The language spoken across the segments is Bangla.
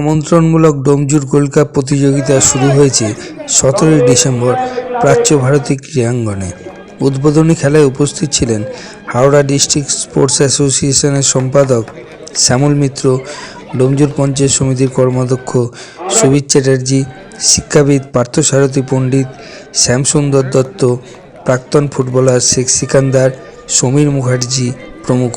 আমন্ত্রণমূলক ডোমজুর গোল্ড কাপ প্রতিযোগিতা শুরু হয়েছে সতেরোই ডিসেম্বর প্রাচ্য ভারতী ক্রীড়াঙ্গনে। উদ্বোধনী খেলায় উপস্থিত ছিলেন হাওড়া ডিস্ট্রিক্ট স্পোর্টস অ্যাসোসিয়েশনের সম্পাদক শ্যামল মিত্র, ডোমজুর পঞ্চায়েত সমিতির কর্মাধ্যক্ষ সুবীর চ্যাটার্জি, শিক্ষাবিদ পার্থসারথী পণ্ডিত, শ্যামসুন্দর দত্ত, প্রাক্তন ফুটবলার শেখ সিকান্দার, সমীর মুখার্জি প্রমুখ।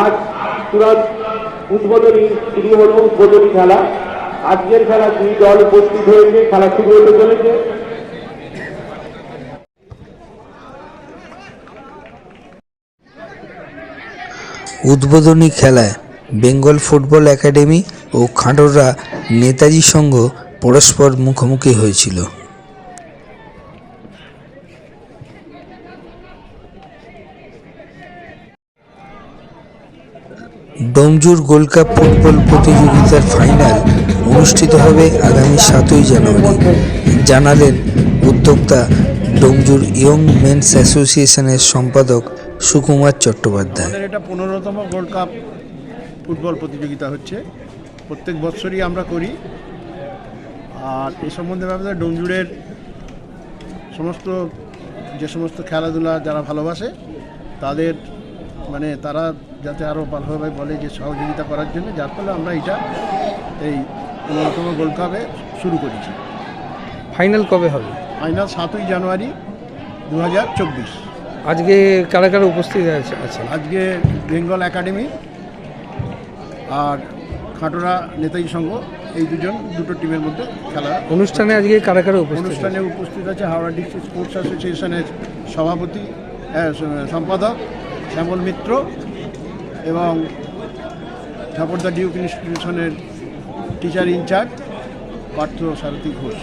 আজ তুরন্ত উদ্বোধনী শুরু হলো উদ্বোধনী খেলা। আজকের খেলা দুই দল উপস্থিত হয়েছে, খেলা শুরু হতে চলেছে। উদ্বোধনী খেলায় বেঙ্গল ফুটবল একাডেমি ও খাঁড়রা নেতাজি সংঘ পরস্পর মুখোমুখি হয়েছিল। ডোমজুর গোল্ড কাপ ফুটবল প্রতিযোগিতার ফাইনাল অনুষ্ঠিত হবে আগামী সাতই জানুয়ারি। জানালেন উদ্যোক্তা ডোমজুর ইয়ং মেন্স অ্যাসোসিয়েশনের সম্পাদক সুকুমার চট্টোপাধ্যায়। এটা পনেরোতম গোল্ড কাপ ফুটবল প্রতিযোগিতা হচ্ছে। প্রত্যেক বছরই আমরা করি। আর এ সম্বন্ধে ভাবতে ডোমজুড়ের সমস্ত, যে সমস্ত খেলাধুলা যারা ভালোবাসে, তাদের মানে তারা যাতে আরও ভালোভাবে বলে যে সহযোগিতা করার জন্য, যার ফলে আমরা এটা এই পনেরোতম গোল্ড কাপে শুরু করেছি। ফাইনাল কবে হবে? ফাইনাল সাতই জানুয়ারি দু হাজার চব্বিশ। আজকে কারা কারা উপস্থিত আছে আজকে বেঙ্গল একাডেমি আর খাটোরা নেতাজি সংঘ এই দুজন দুটো টিমের মধ্যে খেলা অনুষ্ঠানে আজকে কারা কারা উপস্থিত অনুষ্ঠানে উপস্থিত আছে হাওড়া ডিস্ট্রিক্ট স্পোর্টস অ্যাসোসিয়েশনের সভাপতি আহ, সম্পাদক শ্যামল মিত্র এবং ঠাকুরদা Duke ইনস্টিটিউশনের teacher in charge Partha Sarathi Ghosh.